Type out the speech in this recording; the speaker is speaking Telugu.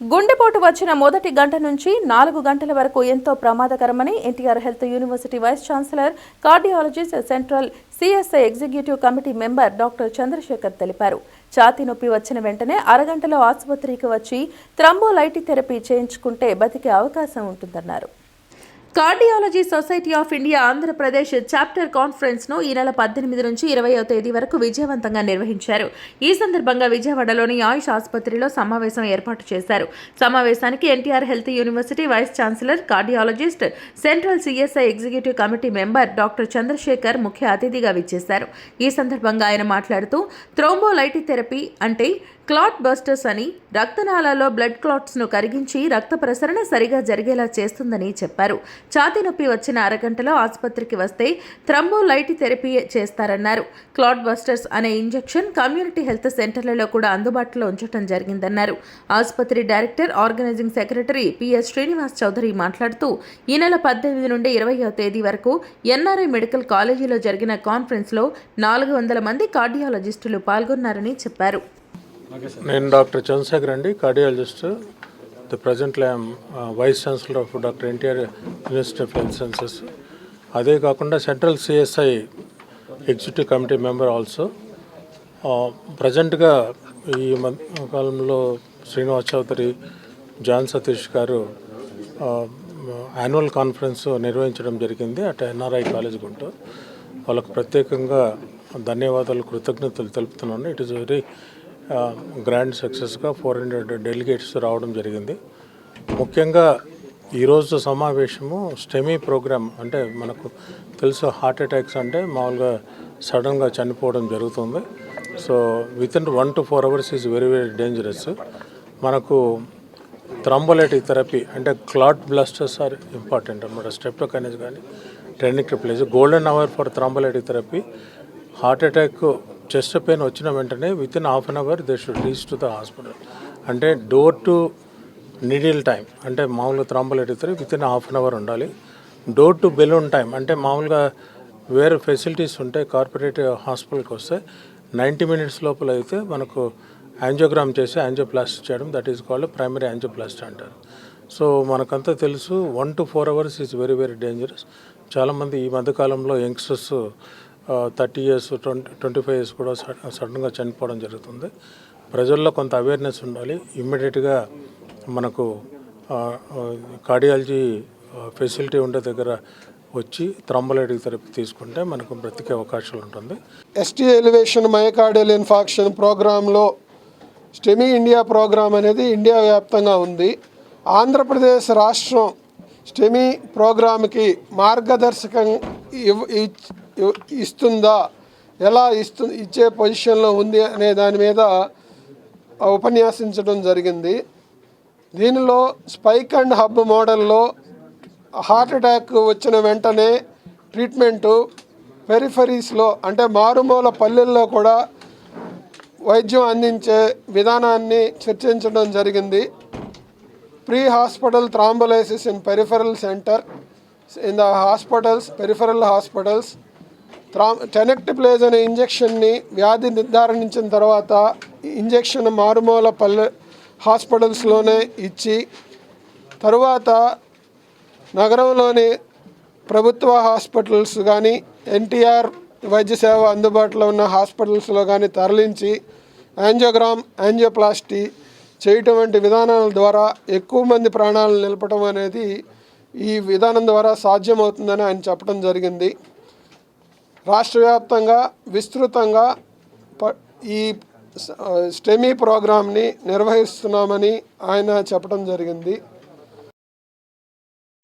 గుండెపోటు వచ్చిన మొదటి గంట నుంచి నాలుగు గంటల వరకు ఎంతో ప్రమాదకరమని NTR health university vice chancellor cardiologist central CSI executive committee member doctor Chandrasekhar తెలిపారు. ఛాతీ నొప్పి వచ్చిన వెంటనే అరగంటలో ఆసుపత్రికి వచ్చి థ్రంబోలైటి థెరపీ చేయించుకుంటే బతికే అవకాశం ఉంటుందన్నారు. Cardiology society of India Andhra Pradesh chapter కాన్ఫరెన్స్ను ఈ నెల పద్దెనిమిది నుంచి ఇరవయో తేదీ వరకు విజయవంతంగా నిర్వహించారు. ఈ సందర్భంగా విజయవాడలోని ఆయుష్ ఆసుపత్రిలో సమావేశం ఏర్పాటు చేశారు. సమావేశానికి NTR health university vice chancellor cardiologist central CSI executive committee member doctor Chandrasekhar ముఖ్య అతిథిగా విచ్చేశారు. ఈ సందర్భంగా ఆయన మాట్లాడుతూ థ్రోంబోలైటి థెరపీ అంటే క్లాట్ బస్టర్స్ అని రక్తనాళాల్లో బ్లడ్ క్లాట్స్ను కరిగించి రక్త ప్రసరణ సరిగా జరిగేలా చేస్తుందని చెప్పారు. ఛాతీ నొప్పి వచ్చిన అరగంటలో ఆసుపత్రికి వస్తే థ్రంబోలైటి థెరపీ చేస్తారన్నారు. క్లాట్ బస్టర్స్ అనే ఇంజెక్షన్ కమ్యూనిటీ హెల్త్ సెంటర్లలో కూడా అందుబాటులో ఉంచడం జరిగిందన్నారు. ఆసుపత్రి director organizing secretary PS Srinivas Chowdary మాట్లాడుతూ ఈ నెల పద్దెనిమిది నుండి ఇరవయో తేదీ వరకు ఎన్ఆర్ఐ మెడికల్ కాలేజీలో జరిగిన కాన్ఫరెన్స్లో నాలుగు వందల మంది కార్డియాలజిస్టులు పాల్గొన్నారని చెప్పారు. నేను డాక్టర్ చంద్రశేఖర్ అండి cardiologist. The ప్రజెంట్లో I'm vice chancellor of doctor NTR university of health sciences. అదే కాకుండా central CSI executive committee member also. ప్రజెంట్గా ఈ మధ్య కాలంలో శ్రీనివాస్ చౌదరి జాన్ సతీష్ గారు యాన్యువల్ కాన్ఫరెన్స్ నిర్వహించడం జరిగింది అటు ఎన్ఆర్ఐ కాలేజ్ గుంటూ వాళ్ళకు ప్రత్యేకంగా ధన్యవాదాలు కృతజ్ఞతలు తెలుపుతున్నాను. ఇట్ ఈస్ వెరీ గ్రాండ్ సక్సెస్గా ఫోర్ హండ్రెడ్ డెలిగేట్స్ రావడం జరిగింది. ముఖ్యంగా ఈరోజు సమావేశము స్టెమీ ప్రోగ్రామ్ అంటే మనకు తెలుసు హార్ట్ అటాక్స్ అంటే మామూలుగా సడన్గా చనిపోవడం జరుగుతుంది. So within one to four hours is very very dangerous మనకు థ్రంబోలైటిక్ థెరపీ అంటే క్లాట్ బ్లాస్టర్స్ ఆర్ ఇంపార్టెంట్ అనమాట స్టెప్టోకైనస్ కానీ tenecteplase golden hour for thrombolytic therapy heart attack chest pain వచ్చిన వెంటనే within half an hour they should reach to the hospital అంటే డోర్ టు నీడిల్ టైం అంటే మామూలుగా థ్రాంబోలైటిక్ ఎడితే within half an hour ఉండాలి. డోర్ టు బెలూన్ టైం అంటే మామూలుగా వేరే ఫెసిలిటీస్ ఉంటాయి కార్పొరేట్ హాస్పిటల్కి వస్తే నైంటీ మినిట్స్ లోపల అయితే మనకు యాంజియోగ్రామ్ చేసి యాంజియోప్లాస్టీ చేయడం that is called primary angioplasty అంటారు. సో మనకంతా తెలుసు one to four hours is very very dangerous చాలామంది ఈ మధ్యకాలంలో youngsters thirty years twenty twenty five years కూడా సడన్గా చనిపోవడం జరుగుతుంది. ప్రజల్లో కొంత అవేర్నెస్ ఉండాలి. ఇమ్మీడియట్గా మనకు కార్డియాలజీ ఫెసిలిటీ ఉండే దగ్గర వచ్చి థ్రంబలైటిక్ థెరపీ తీసుకుంటే మనకు బ్రతికే అవకాశాలు ఉంటుంది. ఎస్టీ ఎలివేషన్ మయోకార్డియల్ ఇన్ఫాక్షన్ ప్రోగ్రాంలో స్టెమీ ఇండియా ప్రోగ్రాం అనేది ఇండియా వ్యాప్తంగా ఉంది. ఆంధ్రప్రదేశ్ రాష్ట్రం స్టెమీ ప్రోగ్రాంకి మార్గదర్శకం ఇవ్- ఇస్తుందా? ఎలా ఇస్తు ఇచ్చే పొజిషన్లో ఉంది అనే దాని మీద ఉపన్యాసించడం జరిగింది. దీనిలో స్పైక్ అండ్ హబ్ మోడల్లో హార్ట్ అటాక్ వచ్చిన వెంటనే ట్రీట్మెంటు పెరిఫరీస్లో అంటే మారుమూల పల్లెల్లో కూడా వైద్యం అందించే విధానాన్ని చర్చించడం జరిగింది. Pre hospital thrombolysis in peripheral center in the hospitals peripheral hospitals థ్రా tenecteplase అనే ఇంజెక్షన్ని వ్యాధి నిర్ధారించిన తర్వాత ఇంజెక్షన్ మారుమూల పల్లె హాస్పిటల్స్లోనే ఇచ్చి తరువాత నగరంలోని ప్రభుత్వ హాస్పిటల్స్ కానీ ఎన్టీఆర్ వైద్య సేవ అందుబాటులో ఉన్న హాస్పిటల్స్లో కానీ తరలించి యాంజియోగ్రామ్ యాంజియోప్లాస్టీ చేయటం వంటి విధానాల ద్వారా ఎక్కువ మంది ప్రాణాలను నిలపడం అనేది ఈ విధానం ద్వారా సాధ్యమవుతుందని ఆయన చెప్పడం జరిగింది. రాష్ట్ర వ్యాప్తంగా విస్తృతంగా ప- ఈ స్టెమీ ప్రోగ్రామ్ని నిర్వహిస్తున్నామని ఆయన చెప్పడం జరిగింది.